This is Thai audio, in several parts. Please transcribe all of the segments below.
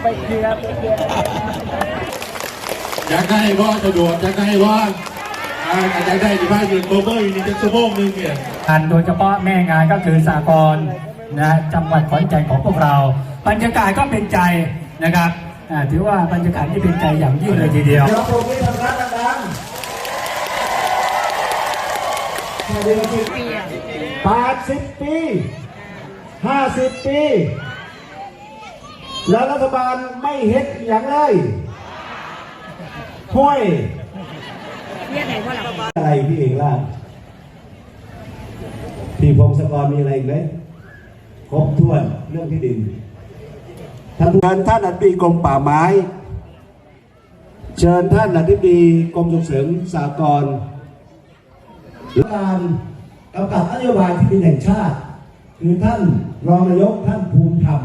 เอาไปเคลียร์ไปเคลียร์อยากได้ว่าสะดวกอยากได้ว่าอ่าอยากได้ที่บ้านอยู่โคเวอร์อยู่นี่จะชั่วโมงหนึงเนี่ยงานโดยเฉพาะแม่งานก็คือสากลนะจังหวัดขอนแก่นของพวกเรา บรรยากาศก็เป็นใจนะครับอ่าถือว่าบรรยากาศที่เป็นใจอย่างยิ่งเลยทีเดียวเดี๋ยวผมไม่ทำร้านดังๆแปดสิบปีห้าสิบปี แล้วรัฐบาลไม่เห็นอย่างไรห้วยอะไรพี่เองล่ะพี่พงศกรมีอะไรอีกไหมครบถ้วนเรื่องที่ดินท่านผู้การท่านอธิบดีกรมป่าไม้ เชิญท่านอธิบดีกรมส่งเสริมสหกรณ์การกำกับนโยบายที่ดินแห่งชาติ คือท่านรองนายกท่านภูมิธรรม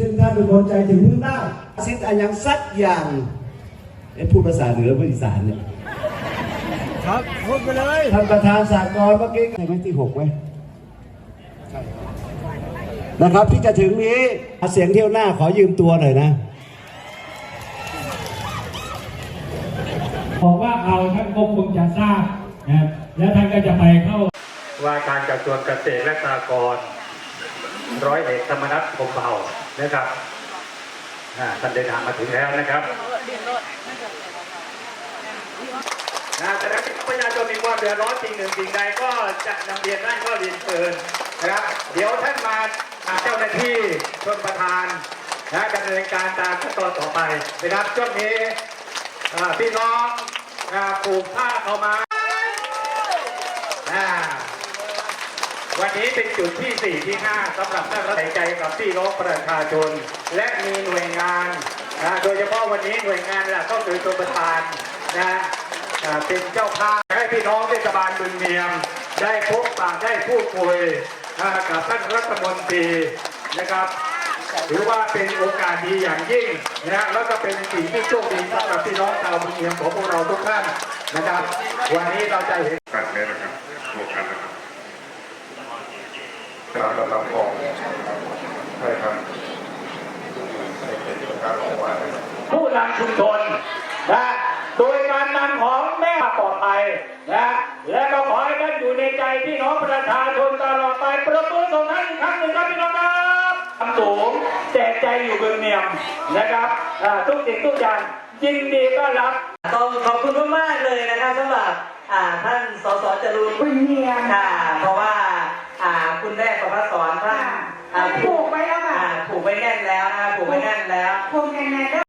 ซึ่งท่านเป็นคนใจถึงพึ่งได้สิ้นอันยังสักอย่างไอ้พูดภาษาเหนือภาษาอีสานเนี่ยครับพูดไปเลยท่านประธานสากลเมื่อกี้ใช่ไหมที่หกไหมนะครับที่จะถึงนี้เสียงเที่ยวหน้าขอยืมตัวหน่อยนะบอกว่าเอาท่านก็คงจะทราบนะครับแล้วท่านก็จะไปเข้าว่าการกระทรวงเกษตรและสหกรณ์ ร้อยเอกธรรมนัฐพมเผ่านะครับอ่าท่านเดินทางมาถึงแล้วนะครับนะแต่ถ้าประชาชนมีความเดือดร้อนจริงหนึ่งสิ่งใดก็จะนำเรียนท่านก็เรียนเชิญนะครับ เดี๋ยวท่านมาอ่าเจ้าหน้าที่ชนประธานนะดำเนินการตามขั้นตอนต่อไปนะครับช่วงนี้พี่น้องอ่าปลูกผ้าเขามา วันนี้เป็นจุดที่ 4 ที่ 5สำหรับท่านรัฐใจกับพี่น้องประชาชน และมีหน่วยงานนะโดยเฉพาะวันนี้หน่วยงานหลักก็คือตัวประธานนะเป็นเจ้าภาพให้พี่น้องเทศบาลบึงเนียม ได้พบปะได้พูดคุยกับท่านรัฐมนตรีนะครับถือว่าเป็นโอกาสดีอย่างยิ่งนะแล้วก็เป็นสิ่งที่โชคดีสำหรับพี่น้องชาวบึงเนียมของพวกเราทุกท่านนะครับ วันนี้เราจะเห็นกันเนี่ยนะครับรวมกันนะครับ การระดับของใช่ครับเป็นการออกมานะครับผู้นำชุมชนนะโดยการนำของแม่ปลอดภัยนะและก็ขอให้ท่านอยู่ในใจพี่น้องประชาชนตลอดไปประมือส่งนั้นอีกครั้งหนึ่งครับพี่น้องครับทำสูงแจกใจอยู่เบืองเนียมนะครับอ่าทุกสิ่งทุกอย่างยินดีต้อนรับต้องขอบคุณมากๆเลยนะคะสำหรับอ่าท่านสสจรูนคุณเนียมค่ะเพราะว่าอ่า คุณแม่ประพัสสอนท่านอ่าผูกไว้แล้วค่ะอ่าผูกไว้แน่นแล้วนะคะผูกไว้แน่นแล้วพวงแน่ๆแล้ว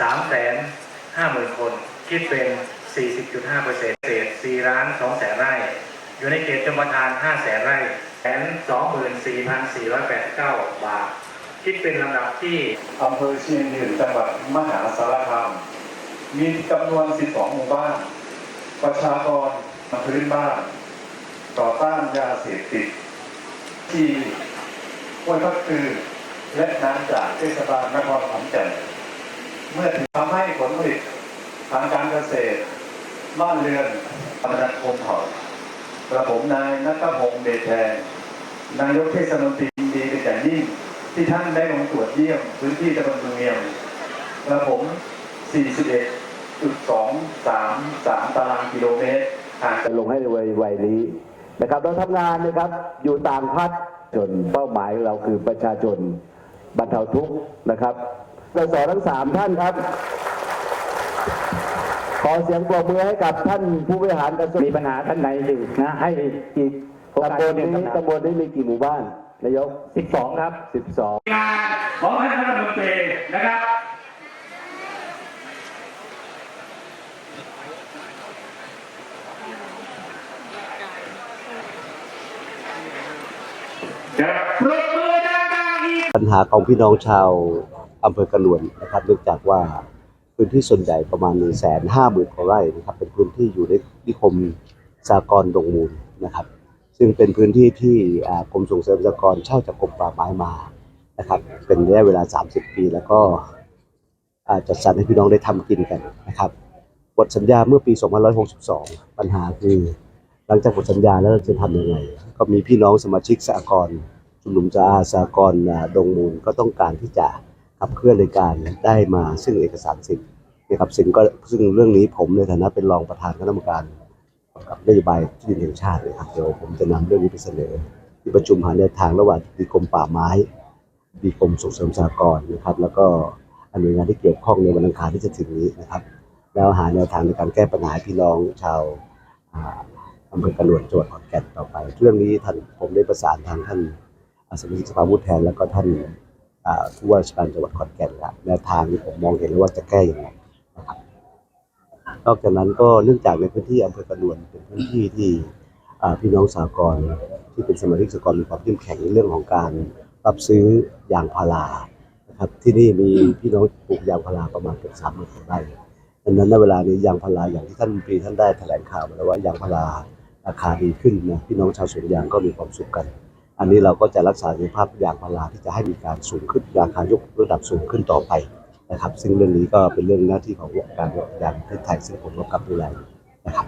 สามแสนห้าหมื่นคน คิดเป็น 40.5เปอร์เซ็นต์เศษ4ล้าน2แสนไร่ อยู่ในเขตชมประทาน5แสนไร่ แสน24,489บาท คิดเป็นลำดับที่อำเภอเชียงยืนจังหวัดมหาสารคาม มีจำนวน 12 หมู่บ้าน ประชากรพื้นบ้าน ต่อต้านยาเสพติด ที่ห้วยพักคือ และน้ำจากเทศบาลนครขอนแก่นเมื่อถึงทำให้ผลผลิตทางการเกษตร บ้านเรือนธรรมนัคมเผ่า กระผมนายนัทพงศ์เดชแทน นายกเทศมนตรียินดีเป็นอย่างยิ่งที่ท่านได้ลงตรวจเยี่ยมพื้นที่ตำบลเมืองเมียมกระผม 41.233 ตารางกิโลเมตรห่างจะลงให้ในวัยวัยนี้นะครับเราทำงานนะครับอยู่ต่างพัฒน์จนเป้าหมายเราคือประชาชนบรรเทาทุกข์นะครับสสทั้งสามท่านครับ ขอเสียงปรบมือให้กับท่านผู้บริหารกระทรวงมีปัญหาท่านไหนหนึ่งนะให้อีก ตำบลนี้ตำบลนี้มีกี่หมู่บ้านนายก 12 ครับ 12 งานของท่านรัฐมนตรีนะครับจะปรบมือดังๆอีกปัญหาของพี่น้องชาวอำเภอกระนวนนะครับเนื่องจากว่าพื้นที่ส่วนใหญ่ประมาณ1นึ่งแสนห้าหมื่นกว่าไร่นะครับเป็นพื้นที่อยู่ในนิคมสากรณ์ดงมูลนะครับ ซึ่งเป็นพื้นที่ที่กรมส่งเสริมสากรณ์เช่าจากกรมป่าไม้มานะครับ เป็นระยะเวลา 30 ปี แล้วก็อาจัดสรรให้พี่น้องได้ทำกินกันนะครับบทสัญญาเมื่อปี 2562 ปัญหาคือ หลังจากหมดสัญญาแล้วเราจะทำยังไง ก็มีพี่น้องสมาชิกสหกรณ์ชุมนุมจาสหกรณ์ดงมูลก็ต้องการที่จะขับเคลื่อนในการได้มาซึ่งเอกสารสิทธิ์นะครับซึ่งก็ซึ่งเรื่องนี้ผมในฐานะเป็นรองประธานคณะกรรมการ กับนโยบายที่ดินแห่งชาตินะครับเดี๋ยวผมจะนำเรื่องนี้ไปเสนอ ที่ประชุมหาแนวทางระหว่างดีกรมป่าไม้ ดีกรมส่งเสริมสหกรณ์นะครับ แล้วก็หน่วยงานที่เกี่ยวข้องในวันอังคารที่จะถึงนี้นะครับ แล้วหาแนวทางในการแก้ปัญหาพี่น้องชาวอำเภอกระนวนจังหวัดขอนแก่นต่อไป เรื่องนี้ท่านผมได้ประสานทางท่านอาสมาชิกสภาผู้แทนแล้วก็ท่านผู้ว่าราชการจังหวัดขอนแก่นแล้วแนวทางที่ผมมองเห็นแล้วว่าจะแก้ยังไงนะครับ นอกจากนั้นก็เนื่องจากในพื้นที่อำเภอกระนวนเป็นพื้นที่ที่พี่น้องสากลที่เป็นสมาชิกสากลมีความเข้มแข็งในเรื่องของการรับซื้อยางพารานะครับที่นี่มีพี่น้องปลูกยางพาราประมาณเกือบสามหมื่นไร่ดังนั้นในเวลานี้ยางพาราอย่างที่ท่านรัฐมนตรีท่านได้แถลงข่าวมาแล้วว่ายางพาราราคาดีขึ้นนะพี่น้องชาวสวนยางก็มีความสุขกัน อันนี้เราก็จะรักษาคุณภาพยางพาราที่จะให้มีการสูงขึ้นราคายกระดับสูงขึ้นต่อไป นะครับ ซึ่งเรื่องนี้ก็เป็นเรื่องหน้าที่ของการยางประเทศไทยซึ่งผมก็กำกับดูแลนะครับ